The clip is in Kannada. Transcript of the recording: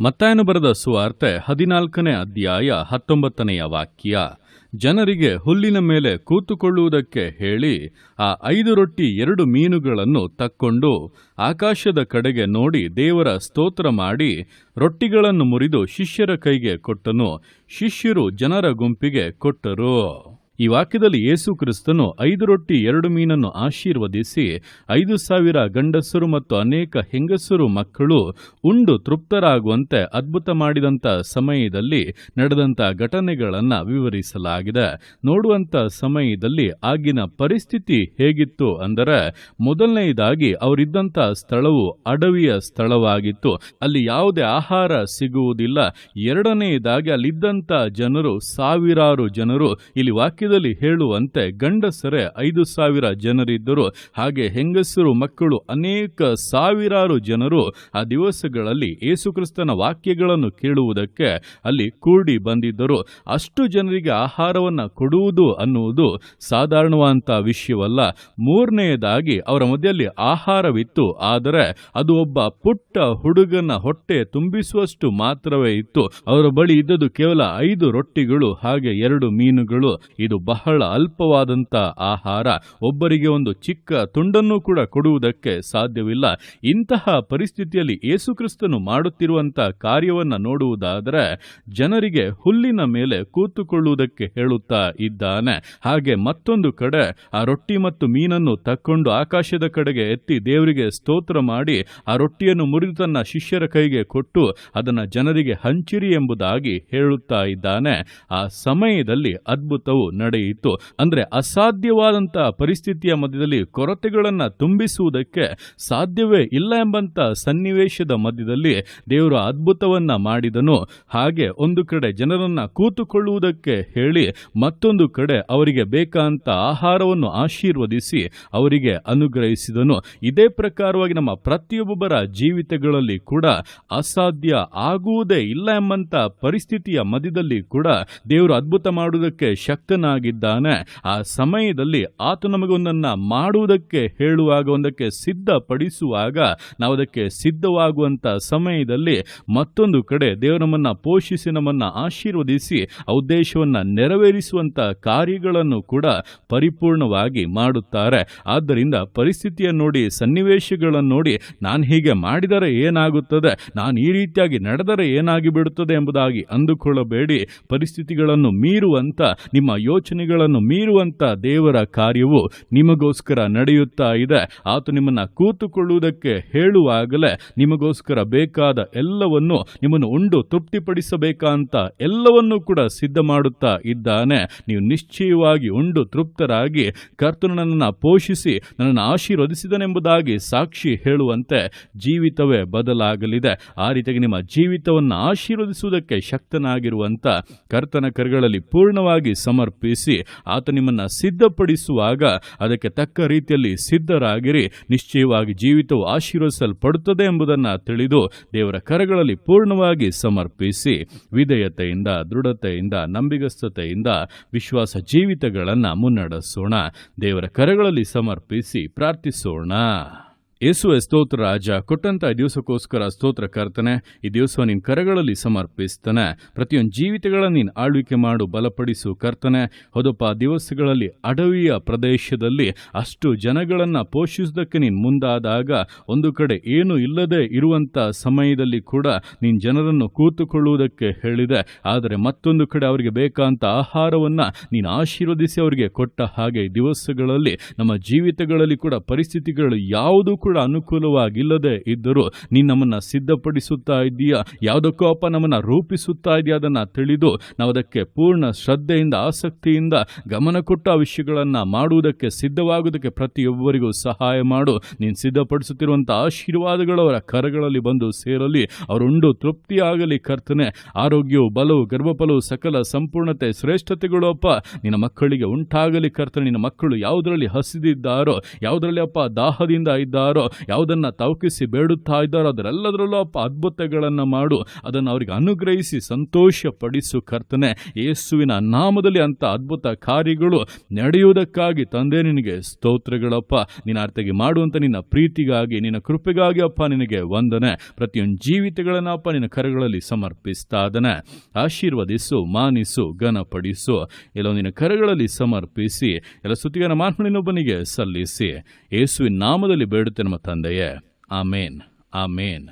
ಮತ್ತಾಯನು ಬರೆದ ಸುವಾರ್ತೆ ಹದಿನಾಲ್ಕನೇ ಅಧ್ಯಾಯ ಹತ್ತೊಂಬತ್ತನೆಯ ವಾಕ್ಯ. ಜನರಿಗೆ ಹುಲ್ಲಿನ ಮೇಲೆ ಕೂತುಕೊಳ್ಳುವುದಕ್ಕೆ ಹೇಳಿ, ಆ ಐದು ರೊಟ್ಟಿ ಎರಡು ಮೀನುಗಳನ್ನು ತಕ್ಕೊಂಡು ಆಕಾಶದ ಕಡೆಗೆ ನೋಡಿ ದೇವರ ಸ್ತೋತ್ರ ಮಾಡಿ, ರೊಟ್ಟಿಗಳನ್ನು ಮುರಿದು ಶಿಷ್ಯರ ಕೈಗೆ ಕೊಟ್ಟನು. ಶಿಷ್ಯರು ಜನರ ಗುಂಪಿಗೆ ಕೊಟ್ಟರು. ಈ ವಾಕ್ಯದಲ್ಲಿ ಯೇಸು ಕ್ರಿಸ್ತನು ಐದು ರೊಟ್ಟಿ, ಎರಡು ಮೀನನ್ನು ಆಶೀರ್ವದಿಸಿ, ಐದು ಸಾವಿರ ಗಂಡಸರು ಮತ್ತು ಅನೇಕ ಹೆಂಗಸರು ಮಕ್ಕಳು ಉಂಡು ತೃಪ್ತರಾಗುವಂತೆ ಅದ್ಭುತ ಮಾಡಿದಂಥ ಸಮಯದಲ್ಲಿ ನಡೆದಂಥ ಘಟನೆಗಳನ್ನು ವಿವರಿಸಲಾಗಿದೆ. ನೋಡುವಂಥ ಸಮಯದಲ್ಲಿ ಆಗಿನ ಪರಿಸ್ಥಿತಿ ಹೇಗಿತ್ತು ಅಂದರೆ ಮೊದಲನೆಯದಾಗಿ ಅವರಿದ್ದಂಥ ಸ್ಥಳವು ಅಡವಿಯ ಸ್ಥಳವಾಗಿತ್ತು. ಅಲ್ಲಿ ಯಾವುದೇ ಆಹಾರ ಸಿಗುವುದಿಲ್ಲ. ಎರಡನೆಯದಾಗಿ ಅಲ್ಲಿದ್ದಂಥ ಜನರು, ಸಾವಿರಾರು ಜನರು ಇಲ್ಲಿ ವಾಕ್ಯ ಹೇಳುವಂತೆ ಗಂಡಸರೇ, ಐದು ಸಾವಿರ ಜನರಿದ್ದರು. ಹಾಗೆ ಹೆಂಗಸರು, ಮಕ್ಕಳು ಅನೇಕ ಸಾವಿರಾರು ಜನರು ಆ ದಿವಸಗಳಲ್ಲಿ ಯೇಸುಕ್ರಿಸ್ತನ ವಾಕ್ಯಗಳನ್ನು ಕೇಳುವುದಕ್ಕೆ ಅಲ್ಲಿ ಕೂಡಿ ಬಂದಿದ್ದರು. ಅಷ್ಟು ಜನರಿಗೆ ಆಹಾರವನ್ನು ಕೊಡುವುದು ಅನ್ನುವುದು ಸಾಧಾರಣವಾದಂಥ ವಿಷಯವಲ್ಲ. ಮೂರನೆಯದಾಗಿ ಅವರ ಮಧ್ಯೆಯಲ್ಲಿ ಆಹಾರವಿತ್ತು. ಆದರೆ ಅದು ಒಬ್ಬ ಪುಟ್ಟ ಹುಡುಗನ ಹೊಟ್ಟೆ ತುಂಬಿಸುವಷ್ಟು ಮಾತ್ರವೇ ಇತ್ತು. ಅವರ ಬಳಿ ಇದ್ದದ್ದು ಕೇವಲ ಐದು ರೊಟ್ಟಿಗಳು, ಹಾಗೆ ಎರಡು ಮೀನುಗಳು. ಇದು ಬಹಳ ಅಲ್ಪವಾದಂಥ ಆಹಾರ, ಒಬ್ಬರಿಗೆ ಒಂದು ಚಿಕ್ಕ ತುಂಡನ್ನು ಕೂಡ ಕೊಡುವುದಕ್ಕೆ ಸಾಧ್ಯವಿಲ್ಲ. ಇಂತಹ ಪರಿಸ್ಥಿತಿಯಲ್ಲಿ ಯೇಸುಕ್ರಿಸ್ತನು ಮಾಡುತ್ತಿರುವಂಥ ಕಾರ್ಯವನ್ನು ನೋಡುವುದಾದರೆ, ಜನರಿಗೆ ಹುಲ್ಲಿನ ಮೇಲೆ ಕೂತುಕೊಳ್ಳುವುದಕ್ಕೆ ಹೇಳುತ್ತಾ ಇದ್ದಾನೆ. ಹಾಗೆ ಮತ್ತೊಂದು ಕಡೆ, ಆ ರೊಟ್ಟಿ ಮತ್ತು ಮೀನನ್ನು ತಕ್ಕೊಂಡು ಆಕಾಶದ ಕಡೆಗೆ ಎತ್ತಿ ದೇವರಿಗೆ ಸ್ತೋತ್ರ ಮಾಡಿ, ಆ ರೊಟ್ಟಿಯನ್ನು ಮುರಿದು ತನ್ನ ಶಿಷ್ಯರ ಕೈಗೆ ಕೊಟ್ಟು, ಅದನ್ನು ಜನರಿಗೆ ಹಂಚಿರಿ ಎಂಬುದಾಗಿ ಹೇಳುತ್ತಾ ಇದ್ದಾನೆ. ಆ ಸಮಯದಲ್ಲಿ ಅದ್ಭುತವು ನಡೆಯಿತು. ಅಂದರೆ ಅಸಾಧ್ಯವಾದಂಥ ಪರಿಸ್ಥಿತಿಯ ಮಧ್ಯದಲ್ಲಿ ಕೊರತೆಗಳನ್ನು ತುಂಬಿಸುವುದಕ್ಕೆ ಸಾಧ್ಯವೇ ಇಲ್ಲ ಎಂಬಂತ ಸನ್ನಿವೇಶದ ಮಧ್ಯದಲ್ಲಿ ದೇವರು ಅದ್ಭುತವನ್ನು ಮಾಡಿದನು. ಹಾಗೆ ಒಂದು ಕಡೆ ಜನರನ್ನು ಕೂತುಕೊಳ್ಳುವುದಕ್ಕೆ ಹೇಳಿ ಮತ್ತೊಂದು ಕಡೆ ಅವರಿಗೆ ಬೇಕಾದಂಥ ಆಹಾರವನ್ನು ಆಶೀರ್ವದಿಸಿ ಅವರಿಗೆ ಅನುಗ್ರಹಿಸಿದನು. ಇದೇ ಪ್ರಕಾರವಾಗಿ ನಮ್ಮ ಪ್ರತಿಯೊಬ್ಬರ ಜೀವಿತಗಳಲ್ಲಿ ಕೂಡ ಅಸಾಧ್ಯ ಆಗುವುದೇ ಇಲ್ಲ ಎಂಬಂಥ ಪರಿಸ್ಥಿತಿಯ ಮಧ್ಯದಲ್ಲಿ ಕೂಡ ದೇವರು ಅದ್ಭುತ ಮಾಡುವುದಕ್ಕೆ ಶಕ್ತನಾಗಿದ್ದಾನೆ ಆ ಸಮಯದಲ್ಲಿ ಆತ ನಮಗೊಂದನ್ನ ಮಾಡುವುದಕ್ಕೆ ಹೇಳುವಾಗ, ಒಂದಕ್ಕೆ ಸಿದ್ಧಪಡಿಸುವಾಗ, ನಾವು ಅದಕ್ಕೆ ಸಿದ್ಧವಾಗುವಂತ ಸಮಯದಲ್ಲಿ ಮತ್ತೊಂದು ಕಡೆ ದೇವರು ನಮ್ಮನ್ನು ಪೋಷಿಸಿ, ನಮ್ಮನ್ನು ಆಶೀರ್ವದಿಸಿ, ಆ ಉದ್ದೇಶವನ್ನ ನೆರವೇರಿಸುವಂತ ಕಾರ್ಯಗಳನ್ನು ಕೂಡ ಪರಿಪೂರ್ಣವಾಗಿ ಮಾಡುತ್ತಾರೆ. ಆದ್ದರಿಂದ ಪರಿಸ್ಥಿತಿಯನ್ನು ನೋಡಿ, ಸನ್ನಿವೇಶಗಳನ್ನು ನೋಡಿ, ನಾನು ಹೀಗೆ ಮಾಡಿದರೆ ಏನಾಗುತ್ತದೆ, ನಾನು ಈ ರೀತಿಯಾಗಿ ನಡೆದರೆ ಏನಾಗಿ ಬಿಡುತ್ತದೆ ಎಂಬುದಾಗಿ ಅಂದುಕೊಳ್ಳಬೇಡಿ. ಪರಿಸ್ಥಿತಿಗಳನ್ನು ಮೀರುವಂತ ನಿಮ್ಮ ಯೋಚನೆಗಳನ್ನು ಮೀರುವಂತ ದೇವರ ಕಾರ್ಯವು ನಿಮಗೋಸ್ಕರ ನಡೆಯುತ್ತಾ ಇದೆ. ಆತ ನಿಮ್ಮನ್ನ ಕೂತುಕೊಳ್ಳುವುದಕ್ಕೆ ಹೇಳುವಾಗಲೇ ನಿಮಗೋಸ್ಕರ ಬೇಕಾದ ಎಲ್ಲವನ್ನು ನಿಮ್ಮನ್ನು ಉಂಡು ತೃಪ್ತಿಪಡಿಸಬೇಕಂತ ಎಲ್ಲವನ್ನೂ ಕೂಡ ಸಿದ್ಧ ಮಾಡುತ್ತಾ ಇದ್ದಾನೆ. ನೀವು ನಿಶ್ಚಯವಾಗಿ ಉಂಡು ತೃಪ್ತರಾಗಿ ಕರ್ತನು ಪೋಷಿಸಿ ನನ್ನನ್ನು ಆಶೀರ್ವದಿಸಿದನೆಂಬುದಾಗಿ ಸಾಕ್ಷಿ ಹೇಳುವಂತೆ ಜೀವಿತವೇ ಬದಲಾಗಲಿದೆ. ಆ ರೀತಿಯಾಗಿ ನಿಮ್ಮ ಜೀವಿತವನ್ನು ಆಶೀರ್ವದಿಸುವುದಕ್ಕೆ ಶಕ್ತನಾಗಿರುವಂತ ಕರ್ತನ ಕರಗಳಲ್ಲಿ ಪೂರ್ಣವಾಗಿ ಸಮರ್ಪಿಸಿ ಆತ ನಿಮ್ಮನ್ನು ಸಿದ್ಧಪಡಿಸುವಾಗ ಅದಕ್ಕೆ ತಕ್ಕ ರೀತಿಯಲ್ಲಿ ಸಿದ್ಧರಾಗಿರಿ. ನಿಶ್ಚಯವಾಗಿ ಜೀವಿತವು ಆಶೀರ್ವಿಸಲ್ಪಡುತ್ತದೆ ಎಂಬುದನ್ನು ತಿಳಿದು ದೇವರ ಕರಗಳಲ್ಲಿ ಪೂರ್ಣವಾಗಿ ಸಮರ್ಪಿಸಿ, ವಿಧೇಯತೆಯಿಂದ, ದೃಢತೆಯಿಂದ, ನಂಬಿಗಸ್ತತೆಯಿಂದ ವಿಶ್ವಾಸ ಜೀವಿತಗಳನ್ನು ಮುನ್ನಡೆಸೋಣ. ದೇವರ ಕರಗಳಲ್ಲಿ ಸಮರ್ಪಿಸಿ ಪ್ರಾರ್ಥಿಸೋಣ. ಯೇಸುವೆ ಸ್ತೋತ್ರ ರಾಜ, ಕೊಟ್ಟಂತ ದಿವಸಕ್ಕೋಸ್ಕರ ಸ್ತೋತ್ರ ಕರ್ತನೆ, ಈ ದಿವಸ ನಿನ್ನ ಕರಗಳಲ್ಲಿ ಸಮರ್ಪಿಸ್ತಾನೆ. ಪ್ರತಿಯೊಂದು ಜೀವಿತಗಳನ್ನು ನೀನು ಆಳ್ವಿಕೆ ಮಾಡು, ಬಲಪಡಿಸು ಕರ್ತನೆ. ಹೊದಪ್ಪ ದಿವಸಗಳಲ್ಲಿ, ಅಡವಿಯ ಪ್ರದೇಶದಲ್ಲಿ ಅಷ್ಟು ಜನಗಳನ್ನು ಪೋಷಿಸುವುದಕ್ಕೆ ನೀನು ಮುಂದಾದಾಗ ಒಂದು ಕಡೆ ಏನು ಇಲ್ಲದೆ ಇರುವಂಥ ಸಮಯದಲ್ಲಿ ಕೂಡ ನಿನ್ನ ಜನರನ್ನು ಕೂತುಕೊಳ್ಳುವುದಕ್ಕೆ ಹೇಳಿದೆ. ಆದರೆ ಮತ್ತೊಂದು ಕಡೆ ಅವರಿಗೆ ಬೇಕಾದಂಥ ಆಹಾರವನ್ನು ನೀನು ಆಶೀರ್ವದಿಸಿ ಅವರಿಗೆ ಕೊಟ್ಟ ಹಾಗೆ ದಿವಸಗಳಲ್ಲಿ ನಮ್ಮ ಜೀವಿತಗಳಲ್ಲಿ ಕೂಡ ಪರಿಸ್ಥಿತಿಗಳು ಯಾವುದೂ ಅನುಕೂಲವಾಗಿಲ್ಲದೆ ಇದ್ದರೂ ನೀನು ನಮ್ಮನ್ನು ಸಿದ್ಧಪಡಿಸುತ್ತಾ ಇದೆಯಾ ಯಾವುದಕ್ಕೋ ಅಪ್ಪ ನಮ್ಮನ್ನು ರೂಪಿಸುತ್ತಾ ಇದೆಯಾ ಅದನ್ನು ತಿಳಿದು ನಾವು ಅದಕ್ಕೆ ಪೂರ್ಣ ಶ್ರದ್ಧೆಯಿಂದ, ಆಸಕ್ತಿಯಿಂದ ಗಮನ ಕೊಟ್ಟ ವಿಷಯಗಳನ್ನು ಮಾಡುವುದಕ್ಕೆ ಸಿದ್ಧವಾಗುವುದಕ್ಕೆ ಪ್ರತಿಯೊಬ್ಬರಿಗೂ ಸಹಾಯ ಮಾಡು. ನೀನು ಸಿದ್ಧಪಡಿಸುತ್ತಿರುವಂಥ ಆಶೀರ್ವಾದಗಳು ಅವರ ಕರಗಳಲ್ಲಿ ಬಂದು ಸೇರಲಿ. ಅವರುಂಡು ತೃಪ್ತಿಯಾಗಲಿ ಕರ್ತನೆ. ಆರೋಗ್ಯವು, ಬಲವು, ಗರ್ಭಫಲವು, ಸಕಲ ಸಂಪೂರ್ಣತೆ ಶ್ರೇಷ್ಠತೆಗಳು ಅಪ್ಪ. ನಿನ್ನ ಮಕ್ಕಳಿಗೆ ಉಂಟಾಗಲಿ ಕರ್ತನೆ. ನಿನ್ನ ಮಕ್ಕಳು ಯಾವುದರಲ್ಲಿ ಹಸಿದಿದ್ದಾರೋ, ಯಾವುದರಲ್ಲಿ ಅಪ್ಪ ದಾಹದಿಂದ ಇದ್ದಾರೋ ಇದ್ದಾರೋ ಯಾವುದನ್ನು ತವಕಿಸಿ ಬೇಡುತ್ತಾ ಇದ್ದಾರೋ ಅದರೆಲ್ಲದರಲ್ಲೂ ಅದ್ಭುತಗಳನ್ನು ಮಾಡು. ಅದನ್ನು ಅವರಿಗೆ ಅನುಗ್ರಹಿಸಿ ಸಂತೋಷ ಪಡಿಸು ಕರ್ತನೆ. ಯೇಸುವಿನ ನಾಮದಲ್ಲಿ ಅಂತ ಅದ್ಭುತ ಕಾರ್ಯಗಳು ನಡೆಯುವುದಕ್ಕಾಗಿ ತಂದೆ ನಿನಗೆ ಸ್ತೋತ್ರಗಳಪ್ಪ. ನಿನ್ನ ಅರ್ಥಗೆ ಮಾಡುವಂಥ ನಿನ್ನ ಪ್ರೀತಿಗಾಗಿ, ನಿನ್ನ ಕೃಪೆಗಾಗಿ ಅಪ್ಪ ನಿನಗೆ ವಂದನೆ. ಪ್ರತಿಯೊಂದು ಜೀವಿತಗಳನ್ನು ಅಪ್ಪ ನಿನ್ನ ಕರಗಳಲ್ಲಿ ಸಮರ್ಪಿಸ್ತಾ ಆಶೀರ್ವದಿಸು, ಮಾನಿಸು, ಘನಪಡಿಸು. ಎಲ್ಲೋ ನಿನ್ನ ಕರಗಳಲ್ಲಿ ಸಮರ್ಪಿಸಿ, ಎಲ್ಲ ಸುತ್ತಿಗನ ಮಾನ್ಮನಿನೊಬ್ಬನಿಗೆ ಸಲ್ಲಿಸಿ. ಯೇಸುವಿನ ನಾಮದಲ್ಲಿ ಬೇಡುತ್ತೆ ನಮ್ಮ ತಂದೆಯೇ ಆಮೇನ್ ಆಮೇನ್